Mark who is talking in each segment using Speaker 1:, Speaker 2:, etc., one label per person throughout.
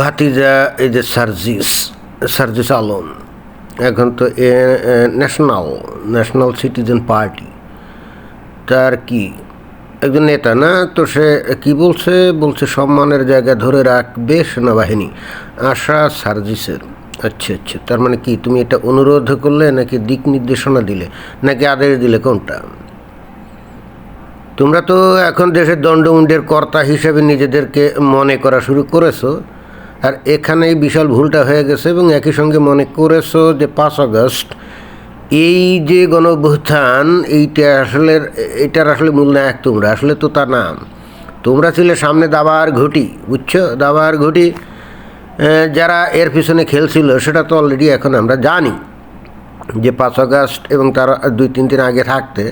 Speaker 1: ভাতিজা, এই যে সার্জিস সার্জিস আলম, এখন তো এ ন্যাশনাল ন্যাশনাল সিটিজেন পার্টি তার কি? একজন নেতা না? তো সে কি বলছে? বলছে, সম্মানের জায়গা ধরে রাখবে সেনাবাহিনী। আশা সার্জিসের। আচ্ছা আচ্ছা তার মানে কি? তুমি এটা অনুরোধ করলে নাকি দিক নির্দেশনা দিলে? নাকি আদেশ দিলে কোনটা? তোমরা তো এখন দেশের দণ্ডমুণ্ডের কর্তা হিসেবে নিজেদেরকে মনে করা শুরু করেছ। আর এখানেই বিশাল ভুলটা হয়ে গেছে এবং একই সঙ্গে মনে করেছ যে পাঁচ আগস্ট, এই যে গণঅভ্যুত্থান, এইটা আসলে, এটার আসলে মূল নায়ক তোমরা, আসলে তো তা নাম। তোমরা ছিলে সামনে দাবার ঘটি, বুঝছ? দাবার ঘটি যারা এর পিছনে খেলছিল, সেটা তো অলরেডি এখন আমরা জানি যে পাঁচ আগস্ট এবং তার দুই, তিন দিন আগে থাকতে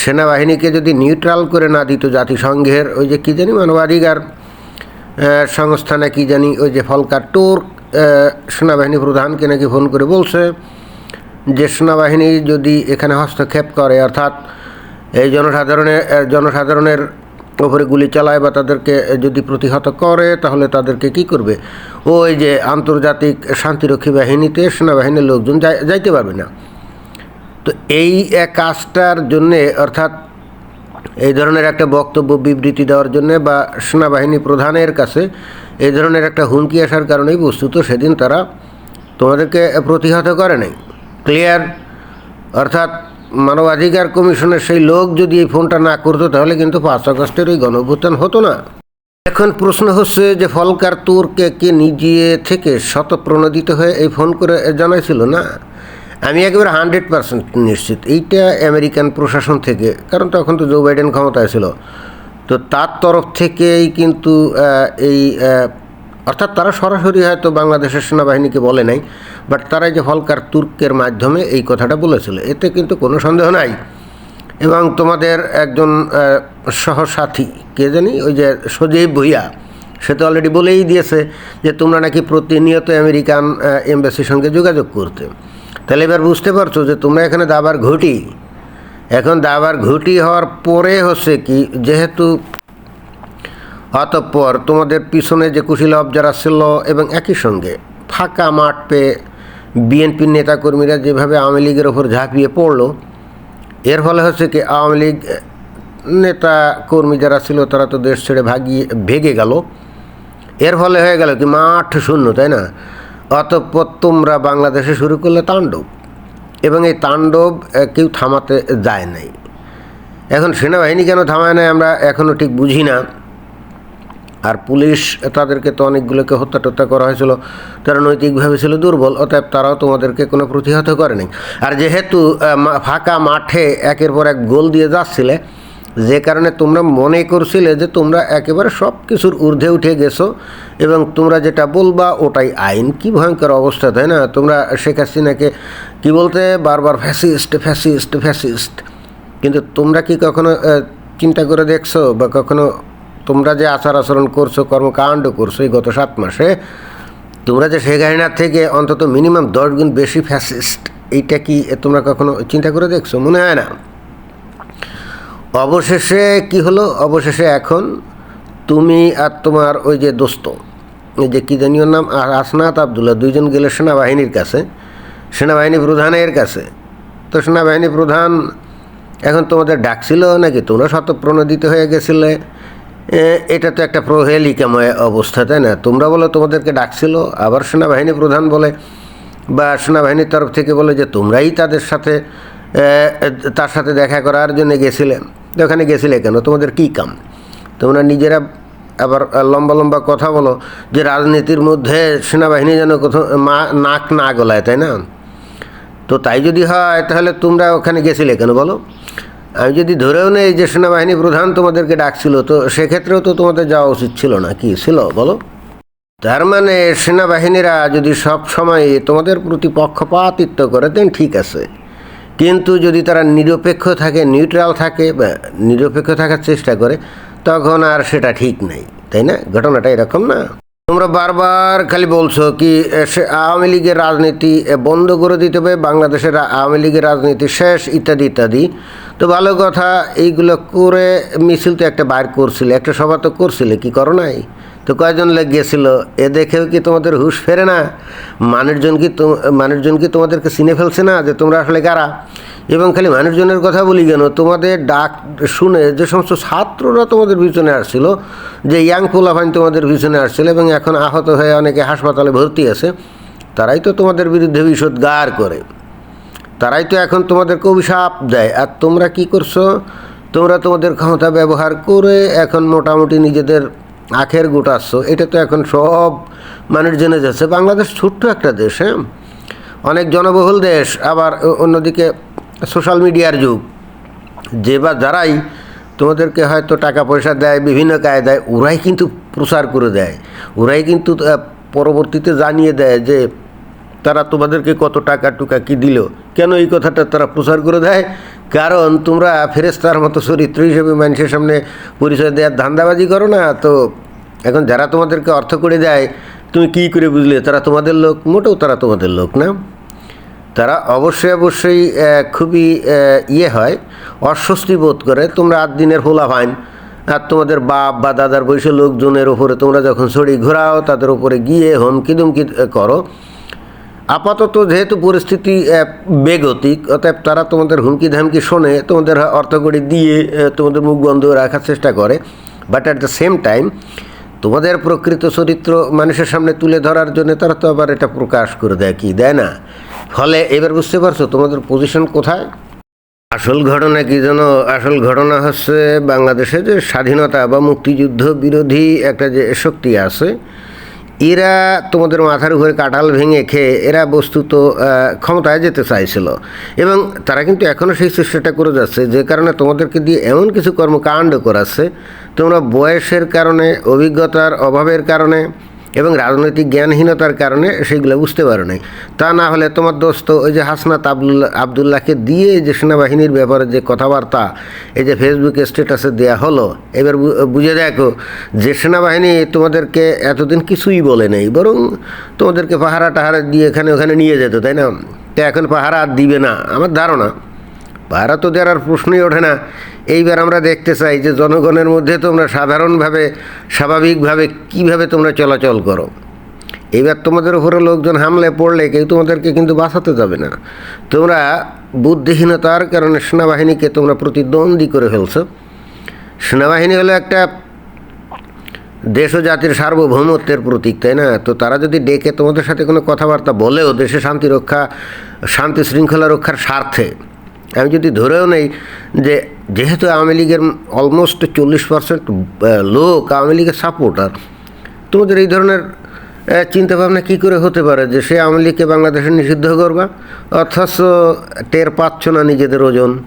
Speaker 1: সেনাবাহিনীকে যদি নিউট্রাল করে না দিত জাতিসংঘের ওই যে কী জানি মানবাধিকার সংস্থা নাকি জানি ওই যে ফলকার টোর সেনাবাহিনী প্রধানকে নাকি ফোন করে বলছে যে সেনাবাহিনী যদি এখানে হস্তক্ষেপ করে, অর্থাৎ এই জনসাধারণের জনসাধারণের ওপরে গুলি চালায় বা তাদেরকে যদি প্রতিহত করে, তাহলে তাদেরকে কি করবে? ওই যে আন্তর্জাতিক শান্তিরক্ষী বাহিনীতে সেনাবাহিনীর লোকজন যাইতে পারবে না। তো এই কাজটার জন্যে, অর্থাৎ এই ধরনের একটা বক্তব্য বিবৃতি দেওয়ার জন্য বা সেনাবাহিনী প্রধানের কাছে এই ধরনের একটা হুমকি আসার কারণেই বস্তুত সেদিন তারা তোমাদেরকে প্রতিহত করে নাই। ক্লিয়ার অর্থাৎ মানবাধিকার কমিশনের সেই লোক যদি এই ফোনটা না করতো তাহলে কিন্তু পাঁচ আগস্টের ওই গণঅভ্যুত্থান হতো না। এখন প্রশ্ন হচ্ছে যে ফলকার তুরকে কে নিজে থেকে শতপ্রণোদিত হয়ে এই ফোন করে জানাইছিল না? আমি একেবারে হান্ড্রেড পার্সেন্ট নিশ্চিত। এইটা আমেরিকান প্রশাসন থেকে, কারণ তখন তো জো বাইডেন ক্ষমতায় ছিল। তো তার তরফ থেকেই কিন্তু এই অর্থাৎ তারা সরাসরি হয়তো বাংলাদেশের সেনাবাহিনীকে বলে নাই বাট তারা যে হলকার তুর্কের মাধ্যমে এই কথাটা বলেছিল। এতে কিন্তু কোনো সন্দেহ নাই। এবং তোমাদের একজন সহসাথী, কে জানি, ওই যে সজীব ভুইয়া, সে তো অলরেডি বলেই দিয়েছে যে তোমরা নাকি প্রতিনিয়ত আমেরিকান এম্বাসির সঙ্গে যোগাযোগ করতে। তাহলে এবার বুঝতে পারছ যে তোমরা এখানে দাবার ঘটি। এখন দাবার ঘটি হওয়ার পরে হচ্ছে কি, যেহেতু অতঃপর তোমাদের পিছনে যে কুশীলভ যারা ছিল এবং একই সঙ্গে ফাঁকা মাঠ পেয়ে বিএনপির নেতাকর্মীরা যেভাবে আওয়ামী লীগের ওপর ঝাঁপিয়ে পড়ল, এর ফলে হচ্ছে কি আওয়ামী লীগ নেতা কর্মী যারা ছিল তারা তো দেশ ছেড়ে ভাগিয়ে ভেগে গেল। এর ফলে হয়ে গেল কি মাঠ শূন্য, তাই না? অতঃপর তোমরা বাংলাদেশে শুরু করলে তাণ্ডব। এবং এই তাণ্ডব কেউ থামাতে যায় নাই। এখন সেনাবাহিনী কেন থামায় নাই আমরা এখনও ঠিক বুঝি না। আর পুলিশ তাদেরকে তো অনেকগুলোকে হত্যা টত্যা করা হয়েছিল, তারা নৈতিকভাবে ছিল দুর্বল, অতএব তারাও তোমাদেরকে কোনো প্রতিহত করেনি আর যেহেতু ফাঁকা মাঠে একের পর এক গোল দিয়ে যাচ্ছিলে যে কারণে তোমরা মনে করছিলে যে তোমরা একেবারে সব কিছুর ঊর্ধ্বে উঠে গেছো এবং তোমরা যেটা বলবা ওটাই আইন। কি ভয়ঙ্কর অবস্থা, তাই না? তোমরা শেখ হাসিনাকে কি বলতে, বারবার ফ্যাসিস্ট ফ্যাসিস্ট ফ্যাসিস্ট কিন্তু তোমরা কি কখনো চিন্তা করে দেখছ বা কখনো তোমরা যে আচার আচরণ করছ, কর্মকাণ্ড করছ এই গত সাত মাসে, তোমরা যে শেখ হাসিনার থেকে অন্তত মিনিমাম দশ গুণ বেশি ফ্যাসিস্ট এইটা কি তোমরা কখনো চিন্তা করে দেখছ? মনে হয় না। অবশেষে কি হলো? অবশেষে এখন তুমি আর তোমার ওই যে দোস্ত, এই যে কী জানি ওর নাম? আর আসনাত আবদুল্লাহ, দুইজন গেলে সেনাবাহিনীর কাছে, সেনাবাহিনী প্রধানের কাছে। তো সেনাবাহিনী প্রধান এখন তোমাদের ডাকছিল নাকি? তোমরা শতপ্রণোদিত হয়ে গেছিলে। এটা তো একটা প্রহেলিকাময় অবস্থা, তাই না? তোমরা বলো, তোমাদেরকে ডাকছিল, আবার সেনাবাহিনী প্রধান বলে, বা সেনাবাহিনীর তরফ থেকে বলে যে তোমরাই তাদের সাথে তার সাথে দেখা করার জন্য গেছিলে। তো ওখানে গেছিলে কেন? তোমাদের কী কাম? তোমরা নিজেরা আবার লম্বা লম্বা কথা বলো যে রাজনীতির মধ্যে সেনাবাহিনী যেন কোথাও নাক না গলায়, তাই না? তো তাই যদি হয়, তাহলে তোমরা ওখানে গেছিলে কেন বলো? আমি যদি ধরেও নেই যে সেনাবাহিনী প্রধান তোমাদেরকে ডাকছিল, তো সেক্ষেত্রেও তো তোমাদের যাওয়া উচিত ছিল না, কি ছিল? বলো। তার মানে সেনাবাহিনীরা যদি সব সময় তোমাদের প্রতি পক্ষপাতিত্ব করে, দেন ঠিক আছে। কিন্তু যদি তারা নিরপেক্ষ থাকে, নিউট্রাল থাকে বা নিরপেক্ষ থাকার চেষ্টা করে, তখন আর সেটা ঠিক নেই, তাই না? ঘটনাটা এরকম না। তোমরা বারবার খালি বলছো কি আওয়ামী লীগের রাজনীতি বন্ধ করে দিতে হবে, বাংলাদেশের আওয়ামী লীগের রাজনীতি শেষ, ইত্যাদি ইত্যাদি। তো ভালো কথা, এইগুলো করে মিছিল তো একটা বাইর করছিলে, একটা সভা তো করছিলে, কি করো নাই? তো কয়জন লোক গেছিল? এ দেখেও কি তোমাদের হুশ ফেরে না? মানুষজন কি মানুষজন কি তোমাদেরকে চিনে ফেলছে না যে তোমরা আসলে কারা? এবং খালি মানুষজনের কথা বলি কেন? তোমাদের ডাক শুনে যে সমস্ত ছাত্ররা তোমাদের পিছনে আসছিল, যে ইয়াং পোলাফাইন তোমাদের পিছনে আসছিল এবং এখন আহত হয়ে অনেকে হাসপাতালে ভর্তি আছে, তারাই তো তোমাদের বিরুদ্ধে বিষোদ্গার করে। তারাই তো এখন তোমাদেরকে অভিশাপ দেয়। আর তোমরা কি করছ? তোমরা তোমাদের ক্ষমতা ব্যবহার করে এখন মোটামুটি নিজেদের আখের গুটাচ্ছ এটা তো এখন সব মানুষ জেনে যাচ্ছে। বাংলাদেশ ছোট্ট একটা দেশ হ্যাঁ? অনেক জনবহুল দেশ, আবার অন্যদিকে সোশ্যাল মিডিয়ার যুগ। যে বা যারাই তোমাদেরকে হয়তো টাকা পয়সা দেয়, বিভিন্ন কায়দায়, ওরাই কিন্তু প্রচার করে দেয়। ওরাই কিন্তু পরবর্তীতে জানিয়ে দেয় যে তারা তোমাদেরকে কত টাকা টুকা কি দিল? কেন এই কথাটা তারা প্রচার করে দেয়? কারণ তোমরা ফেরেস্তার মতো চরিত্র হিসেবে মানুষের সামনে পরিচয় দেওয়ার ধান্দাবাজি করো না। তো এখন যারা তোমাদেরকে অর্থ করে দেয়, তুমি কী করে বুঝলে? তারা তোমাদের লোক, মোটেও তারা তোমাদের লোক না। তারা অবশ্যই অবশ্যই খুবই ইয়ে হয়, অস্বস্তি বোধ করে। তোমরা আট দিনের হোলা ভাইন আর তোমাদের বাপ বা দাদার বয়সের লোকজনের ওপরে তোমরা যখন ছড়ি ঘোরাও, তাদের উপরে গিয়ে হুমকি দুমকি করো। আপাতত যেহেতু পরিস্থিতি বেগতিক, অতএব তারা তোমাদের হুমকি ধামকি শোনে, তোমাদের অর্থকড়ি দিয়ে তোমাদের মুখ বন্ধ রাখার চেষ্টা করে। But at the same time তোমাদের প্রকৃত চরিত্র মানুষের সামনে তুলে ধরার জন্য তারা তো আবার এটা প্রকাশ করে দেয় কি? দেয় না। ফলে এবার বুঝতে পারছ তোমাদের পজিশন কোথায়? আসল ঘটনা কি যেন আসল ঘটনা হচ্ছে বাংলাদেশে যে স্বাধীনতা বা মুক্তিযুদ্ধ বিরোধী একটা যে শক্তি আছে এরা তোমাদের মাথার উপরে কাঁঠাল ভেঙে খেয়ে এরা বস্তুত ক্ষমতায় যেতে চাইছিল। এবং তারা কিন্তু এখনও সেই চেষ্টাটা করে যাচ্ছে। যে কারণে তোমাদেরকে দিয়ে এমন কিছু কর্মকাণ্ড করাচ্ছে। তোমরা বয়সের কারণে, অভিজ্ঞতার অভাবের কারণে এবং রাজনৈতিক জ্ঞানহীনতার কারণে সেগুলো বুঝতে পারো নাই। তা না হলে তোমার দোস্ত, ওই যে হাসনাত আবদুল্লাহ আবদুল্লাহকে দিয়ে যে সেনাবাহিনীর ব্যাপারে যে কথাবার্তা, এই যে ফেসবুকে স্ট্যাটাসে দেওয়া হলো, এবার বুঝে দেখো যে সেনাবাহিনী তোমাদেরকে এতদিন কিছুই বলে নেই, বরং তোমাদেরকে পাহারা টাহারা দিয়ে এখানে ওখানে নিয়ে যেত, তাই না? তো এখন পাহারা আর দিবে না, আমার ধারণা। পাহারা তো দেওয়ার প্রশ্নই ওঠে না। এইবার আমরা দেখতে চাই যে জনগণের মধ্যে তোমরা সাধারণভাবে, স্বাভাবিকভাবে কীভাবে তোমরা চলাচল করো। এইবার তোমাদের উপরে লোকজন হামলে পড়লে কেউ তোমাদেরকে কিন্তু বাঁচাতে যাবে না। তোমরা বুদ্ধিহীনতার কারণে সেনাবাহিনীকে তোমরা প্রতিদ্বন্দ্বী করে ফেলছো। সেনাবাহিনী হলো একটা দেশ ও জাতির সার্বভৌমত্বের প্রতীক, তাই না? তো তারা যদি ডেকে তোমাদের সাথে কোনো কথাবার্তা বলেও দেশে শান্তি রক্ষা, শান্তি শৃঙ্খলা রক্ষার স্বার্থে আমি যদি ধরেও নেই যে যেহেতু আওয়ামী লীগের অলমোস্ট চল্লিশ পার্সেন্ট লোক আওয়ামী লীগের সাপোর্টার তোমাদের এই ধরনের আহ, চিন্তাভাবনা কী করে হতে পারে যে সে আওয়ামী লীগকে বাংলাদেশে নিষিদ্ধ করবা? অথচ টের পাচ্ছ না নিজেদের ওজন।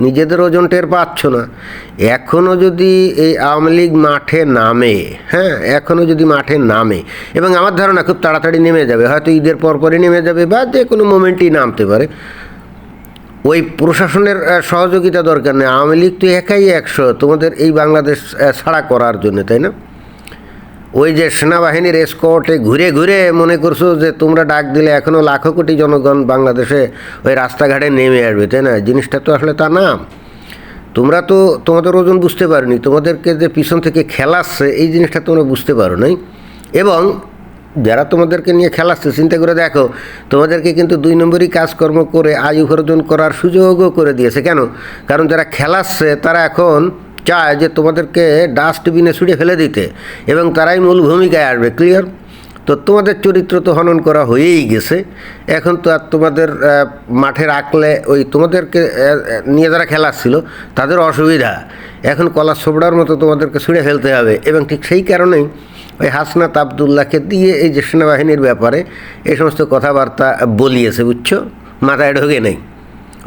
Speaker 1: নিজেদের ওজন টের পাচ্ছ না। এখনও যদি এই আওয়ামী লীগ মাঠে নামে হ্যাঁ এখনও যদি মাঠে নামে এবং আমার ধারণা খুব তাড়াতাড়ি নেমে যাবে হয়তো ঈদের পরপরই নেমে যাবে বা যে কোনো মোমেন্টই নামতে পারে ওই প্রশাসনের সহযোগিতা দরকার নেই। আওয়ামী লীগ তো একাই একশো। তোমাদের এই বাংলাদেশ ছাড়া করার জন্য, তাই না? ওই যে সেনাবাহিনীর এসকর্টে ঘুরে ঘুরে মনে করছ যে তোমরা ডাক দিলে এখনও লাখো কোটি জনগণ বাংলাদেশে ওই রাস্তাঘাটে নেমে আসবে, তাই না? জিনিসটা তো আসলে তা না। তোমরা তো, তোমাদের ওজন বুঝতে পারোনি। তোমাদেরকে যে পিছন থেকে খেলাচ্ছে, এই জিনিসটা তোমরা বুঝতে পারো নাই। এবং যারা তোমাদেরকে নিয়ে খেলাচ্ছে, চিন্তা করে দেখো, তোমাদেরকে কিন্তু দুই নম্বরই কাজকর্ম করে আয় উপার্জন করার সুযোগও করে দিয়েছে। কেন? কারণ যারা খেলাচ্ছে, তারা এখন চায় যে তোমাদেরকে ডাস্টবিনে ছুঁড়ে ফেলে দিতে এবং তারাই মূল ভূমিকায় আসবে ক্লিয়ার তো তোমাদের চরিত্র তো হনন করা হয়েই গেছে। এখন তো আর তোমাদের মাঠে রাখলে ওই তোমাদেরকে নিয়ে যারা খেলাচ্ছিল, তাদের অসুবিধা। এখন কলা ছোবড়ার মতো তোমাদেরকে ছুঁড়ে ফেলতে হবে এবং ঠিক সেই কারণেই ওই হাসনাত আবদুল্লাহকে দিয়ে এই যে সেনাবাহিনীর ব্যাপারে এই সমস্ত কথাবার্তা বলিয়েছে, বুঝছ? মাথায় ঢোকে নেই।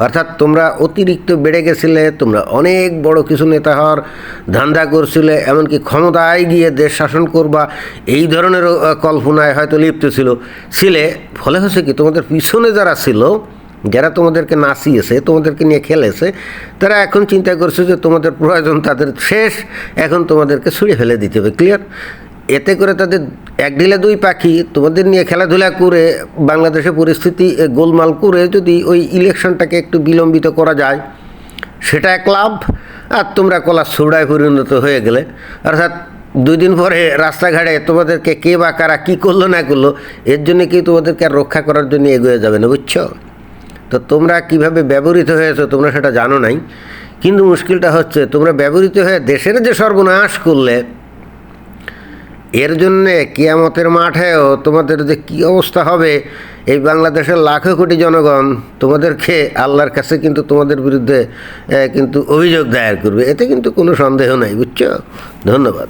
Speaker 1: অর্থাৎ তোমরা অতিরিক্ত বেড়ে গেছিলে, তোমরা অনেক বড় কিছু নেতা হওয়ার ধান্দা করছিলে, এমনকি ক্ষমতায় গিয়ে দেশ শাসন করবা, এই ধরনের কল্পনায় হয়তো লিপ্ত ছিল। ছিলে, ফলে হচ্ছে কি, তোমাদের পিছনে যারা ছিল, যারা তোমাদেরকে নাচিয়েছে, তোমাদেরকে নিয়ে খেলেছে, তারা এখন চিন্তা করছে যে তোমাদের প্রয়োজন তাদের শেষ, এখন তোমাদেরকে ছুঁড়ে ফেলে দিতে হবে ক্লিয়ার এতে করে তাদের এক ঢিলে দুই পাখি তোমাদের নিয়ে খেলাধুলা করে বাংলাদেশের পরিস্থিতি গোলমাল করে যদি ওই ইলেকশনটাকে একটু বিলম্বিত করা যায়, সেটা এক লাভ। আর তোমরা কলা ছুড়ায় পরিণত হয়ে গেলে। অর্থাৎ দুই দিন পরে রাস্তাঘাটে তোমাদেরকে কে বা কারা কী করল না করল, এর জন্য কি তোমাদেরকে আর রক্ষা করার জন্য এগিয়ে যাবে না, বুঝছ? তো তোমরা কীভাবে ব্যবহৃত হয়েছো তোমরা সেটা জানো নাই। কিন্তু মুশকিলটা হচ্ছে তোমরা ব্যবহৃত হয়ে দেশের যে সর্বনাশ করলে এর জন্যে কিয়ামতের মাঠেও তোমাদের যে কী অবস্থা হবে, এই বাংলাদেশের লাখো কোটি জনগণ তোমাদেরকে আল্লাহর কাছে কিন্তু তোমাদের বিরুদ্ধে কিন্তু অভিযোগ দায়ের করবে। এতে কিন্তু কোনো সন্দেহ নাই, বুঝছ? ধন্যবাদ।